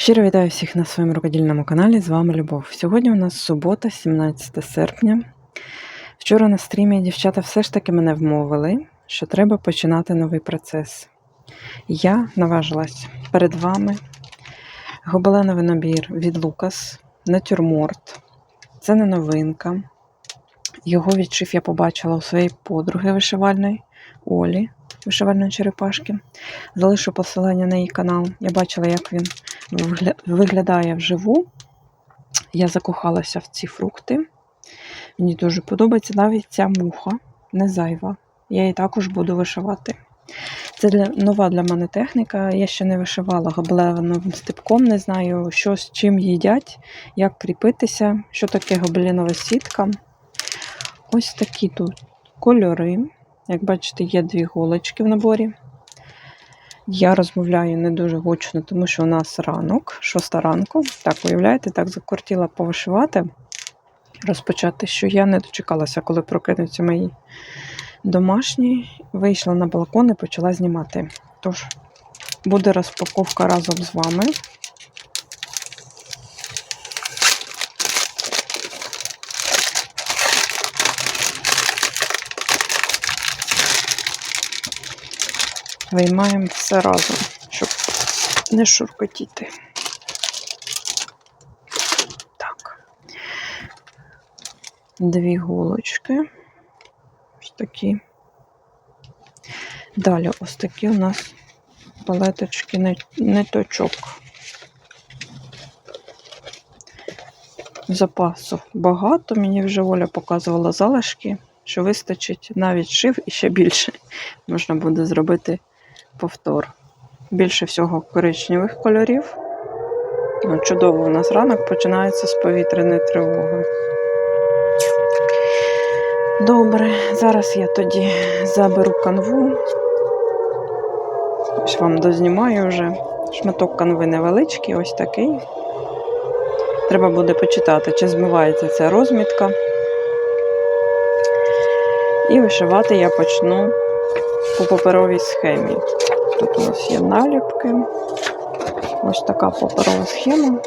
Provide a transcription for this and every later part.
Щиро вітаю всіх на своєму рукодільному каналі. З вами Любов. Сьогодні у нас субота, 17 серпня. Вчора на стрімі дівчата все ж таки мене вмовили, що треба починати новий процес. Я наважилась перед вами гобеленовий набір від Лукас, натюрморт. Це не новинка. Його відшив я побачила у своєї подруги вишивальної Олі, вишивальної черепашки. Залишу посилання на її канал. Я бачила, як він виглядає вживу. Я закохалася в ці фрукти. Мені дуже подобається навіть ця муха, не зайва. Я її також буду вишивати. Це для, нова для мене техніка. Я ще не вишивала гобеленовим степком, не знаю, що з чим їдять, як кріпитися, що таке гобеленова сітка. Ось такі тут кольори. Як бачите, є дві голочки в наборі. Я розмовляю не дуже гучно, тому що у нас ранок, шоста ранку. Так, уявляєте, так закортіла повишивати, розпочати, що я не дочекалася, коли прокинуться мої домашні. Вийшла на балкон і почала знімати. Тож, буде розпаковка разом з вами. Виймаємо все разом, щоб не шуркотіти. Так. Дві голочки. Ось такі. Далі ось такі у нас палеточки ниточок. Запасу багато. Мені вже Оля показувала залишки, що вистачить навіть шив і ще більше. Можна буде зробити повтор. Більше всього коричневих кольорів. Ну, чудово, у нас ранок починається з повітряної тривоги. Добре, зараз я тоді заберу канву. Ось вам дознімаю вже. Шматок канви невеличкий, ось такий. Треба буде почитати, чи змивається ця розмітка. І вишивати я почну по паперовій схемі. Тут у нас є наліпки. Ось така паперова схема.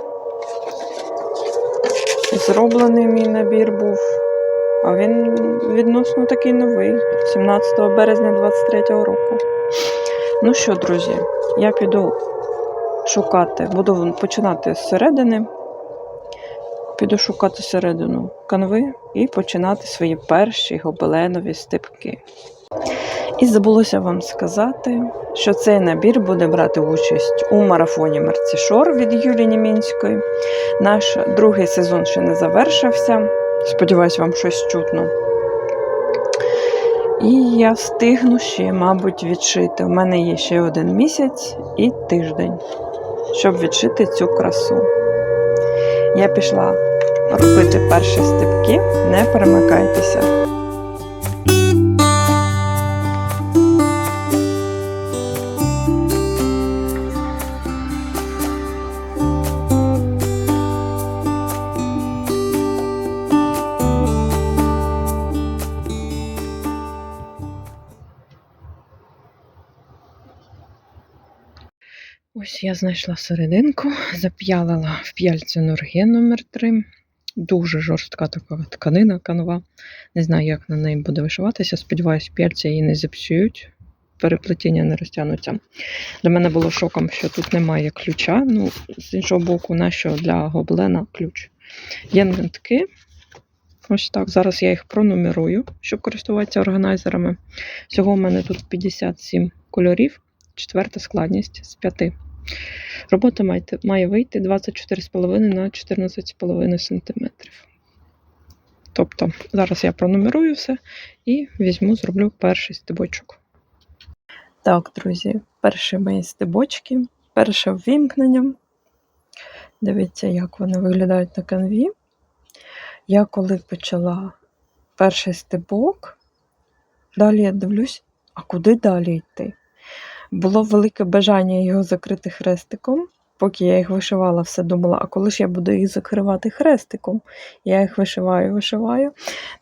Зроблений мій набір був. А він відносно такий новий, 17 березня 23 року. Ну що, друзі, я піду шукати, буду починати з середини. Піду шукати середину канви і починати свої перші гобеленові степки. І забулося вам сказати, що цей набір буде брати участь у марафоні Мерцішор від Юлії Німінської. Наш другий сезон ще не завершився. Сподіваюсь, вам щось чутно. І я встигну ще, мабуть, відшити. У мене є ще один місяць і тиждень, щоб відшити цю красу. Я пішла робити перші степки, не перемикайтеся. Ось я знайшла серединку, зап'ялила в п'яльцю норге номер 3 Дуже жорстка така тканина канва. Не знаю, як на неї буде вишиватися. Сподіваюсь, п'яльця її не зіпсують, переплетіння не розтягнуться. Для мене було шоком, що тут немає ключа. Ну, з іншого боку, нащо для гоблена ключ. Є нитки. Ось так. Зараз я їх пронумерую, щоб користуватися органайзерами. Всього в мене тут 57 кольорів, четверта складність з 5. Робота має, має вийти 24,5 на 14,5 см. Тобто, зараз я пронумерую все і візьму, зроблю перший стебочок. Так, друзі, перші мої стебочки, перше ввімкнення. Дивіться, як вони виглядають на канві. Я коли почала перший стебок, далі я дивлюсь, а куди далі йти? Було велике бажання його закрити хрестиком. Поки я їх вишивала, все думала, а коли ж я буду їх закривати хрестиком? Я їх вишиваю, вишиваю.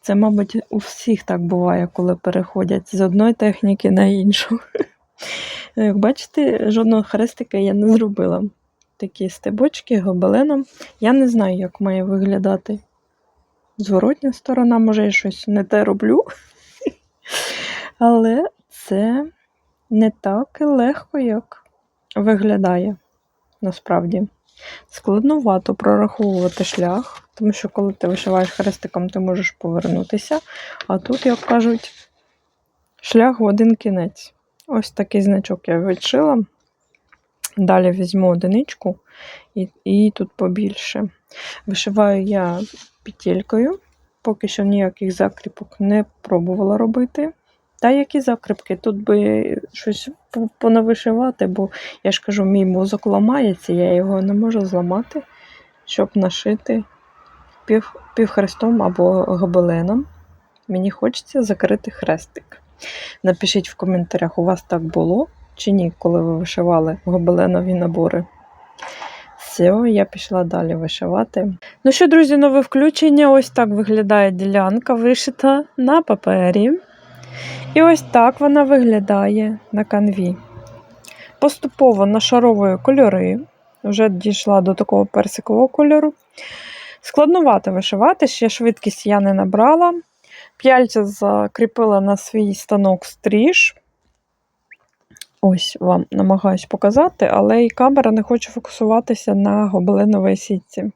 Це, мабуть, у всіх так буває, коли переходять з одної техніки на іншу. Як бачите, жодного хрестика я не зробила. такі стебочки гобеленом. Я не знаю, як має виглядати зворотня сторона, може, я щось не те роблю. Але це не так легко, як виглядає насправді. Складновато прораховувати шлях, тому що коли ти вишиваєш хрестиком, ти можеш повернутися. А тут, як кажуть, шлях в один кінець. Ось такий значок я відшила. Далі візьму одиничку і, і тут побільше. Вишиваю я петелькою, поки що ніяких закріпок не пробувала робити. Та які закріпки? Тут би щось по- понавишивати, бо я ж кажу, мій мозок ламається, я його не можу зламати, щоб нашити пів, півхрестом або гобеленом. Мені хочеться закрити хрестик. Напишіть в коментарях, у вас так було чи ні, коли ви вишивали гобеленові набори. Все, я пішла далі вишивати. Ну що, друзі, нове включення. Ось так виглядає ділянка, вишита на папері. І ось так вона виглядає на канві. Поступово нашаровую кольори. Вже дійшла до такого персикового кольору. Складнувато вишивати, ще швидкість я не набрала. П'яльця закріпила на свій станок стріж. Ось вам намагаюсь показати, але і камера не хоче фокусуватися на гобеленовій сітці.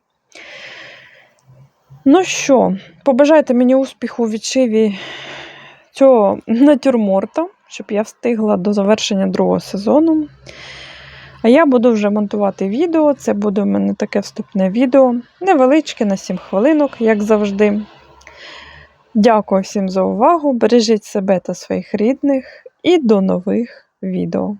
Ну що, побажайте мені успіху у відшиві цього натюрморта, щоб я встигла до завершення другого сезону. А я буду вже монтувати відео. Це буде у мене таке вступне відео. Невеличке на 7 хвилинок, як завжди. Дякую всім за увагу. Бережіть себе та своїх рідних і до нових відео.